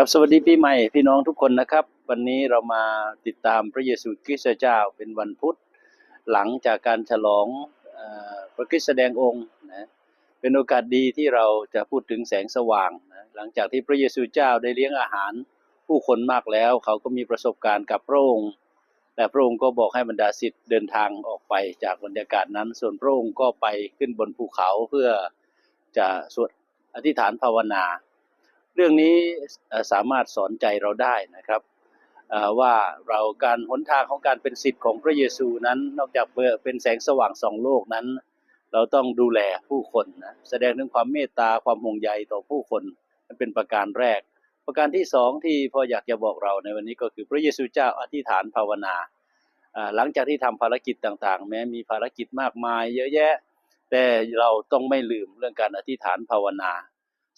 ครับสวัสดีปีใหม่พี่น้องทุกคนนะครับ วันนี้เรามาติดตามพระเยซูคริสต์เจ้าเป็นวันพุธ หลังจากการฉลองอพระคริสต์แสดงองค์นะเป็นโอกาสดีที่เราจะพูดถึงแสงสว่างนะหลังจากที่พระเยซูเจ้าได้เลี้ยงอาหารผู้คนมากแล้ว เขาก็มีประสบการณ์กับพระองค์แต่พระองค์ก็บอกให้บรรดาศิษย์เดินทางออกไปจากบรรยากาศนั้น ส่วนพระองค์ก็ไปขึ้นบนภูเขาเพื่อจะสวดอธิษฐานภาวนา เรื่องนี้สามารถสอนใจเราได้นะครับว่าเราการหนทางของการเป็นศิษย์ของพระเยซูนั้น นอกจากเป็นแสงสว่างส่องโลกนั้น เราต้องดูแลผู้คนนะแสดงถึงความเมตตาความห่วงใยต่อผู้คนนั่นเป็นประการแรก ประการที่สองที่พ่ออยากจะบอกเราในวันนี้ก็คือพระเยซูเจ้าอธิษฐานภาวนาอ่าหลังจากที่ทำภารกิจต่างๆ แม้มีภารกิจมากมาย เยอะแยะ แต่เราต้องไม่ลืมเรื่องการอธิษฐานภาวนา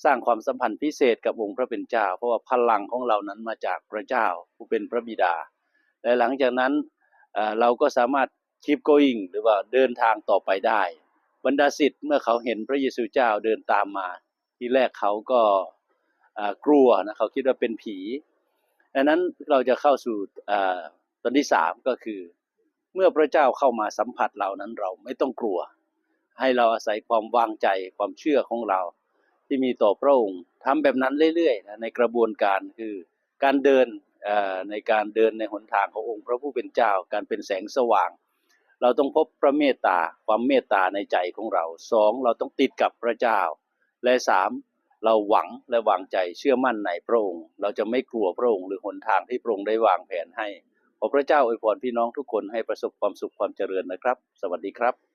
สร้างความสัมพันธ์พิเศษกับองค์พระเป็นเจ้า เพราะว่าพลังของเรานั้นมาจากพระเจ้าผู้เป็นพระบิดา และหลังจากนั้นเราก็สามารถ keep going หรือว่าเดินทางต่อไปได้ บรรดาศิษย์เมื่อเขาเห็นพระเยซูเจ้าเดินตามมา ทีแรกเขาก็กลัวนะเขาคิดว่าเป็นผีดังนั้นเราจะเข้าสู่ตอนที่สามก็คือ เมื่อพระเจ้าเข้ามาสัมผัสเรานั้นเราไม่ต้องกลัว ให้เราอาศัยความวางใจความเชื่อของเรา ที่มีต่อพระองค์ทำแบบนั้นเรื่อยๆนะในกระบวนการคือการเดินในการเดินในหนทางขององค์ พระผู้เป็นเจ้าการเป็นแสงสว่าง เราต้องพบพระเมตตาความเมตตาในใจของเราสองเราต้องติดกับพระเจ้า และสามเราหวังและวางใจเชื่อมั่นในพระองค์ เราจะไม่กลัวพระองค์หรือหนทางที่พระองค์ได้วางแผนให้ขอพระเจ้าอวยพรพี่น้องทุกคนให้ประสบความสุขความเจริญนะครับ สวัสดีครับ